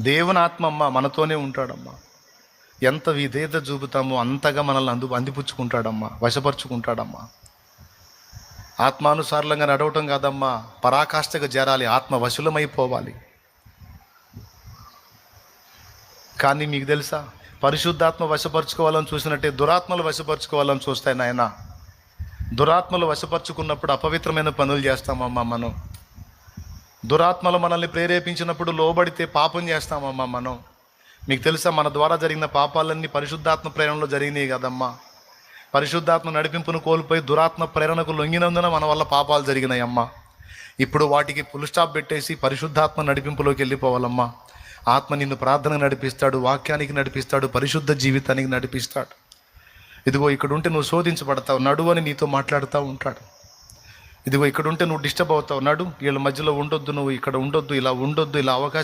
దేవుని ఆత్మమ్మ మనతోనే ఉంటాడమ్మా. ఎంత విధేయత చూపుతామో అంతగా మనల్ని అందు అందిపుచ్చుకుంటాడమ్మా వశపరుచుకుంటాడమ్మా. ఆత్మానుసారంగా నడవటం కాదమ్మా పరాకాష్ఠగా చేరాలి ఆత్మ వశులమైపోవాలి. కానీ మీకు తెలుసా పరిశుద్ధాత్మ వశపరుచుకోవాలని చూసినట్టే దురాత్మలు వశపరుచుకోవాలని చూస్తాయి నాయన. దురాత్మలు వశపరుచుకున్నప్పుడు అపవిత్రమైన పనులు చేస్తామమ్మా మనం. దురాత్మలు మనల్ని ప్రేరేపించినప్పుడు లోబడితే పాపం చేస్తామమ్మా మనం. మీకు తెలుసా మన ద్వారా జరిగిన పాపాలన్నీ పరిశుద్ధాత్మ ప్రేరణలో జరిగినాయి కదమ్మా. పరిశుద్ధాత్మ నడిపింపును కోల్పోయి దురాత్మ ప్రేరణకు లొంగినందున మన వల్ల పాపాలు జరిగినాయమ్మా. ఇప్పుడు వాటికి ఫుల్ స్టాప్ పెట్టేసి పరిశుద్ధాత్మ నడిపింపులోకి వెళ్ళిపోవాలమ్మా. ఆత్మ నిన్ను ప్రార్థనకు నడిపిస్తాడు వాక్యానికి నడిపిస్తాడు పరిశుద్ధ జీవితానికి నడిపిస్తాడు. ఇదిగో ఇక్కడ ఉంటే నువ్వు శోధించబడతావు నడువని నీతో మాట్లాడుతూ ఉంటాడు. ఇదిగో ఇక్కడ ఉంటే నువ్వు డిస్టర్బ్ అవుతావు. నడు వీళ్ళ మధ్యలో ఉండొద్దు నువ్వు ఇక్కడ ఉండొద్దు ఇలా ఉండొద్దు ఇలా అవకాశం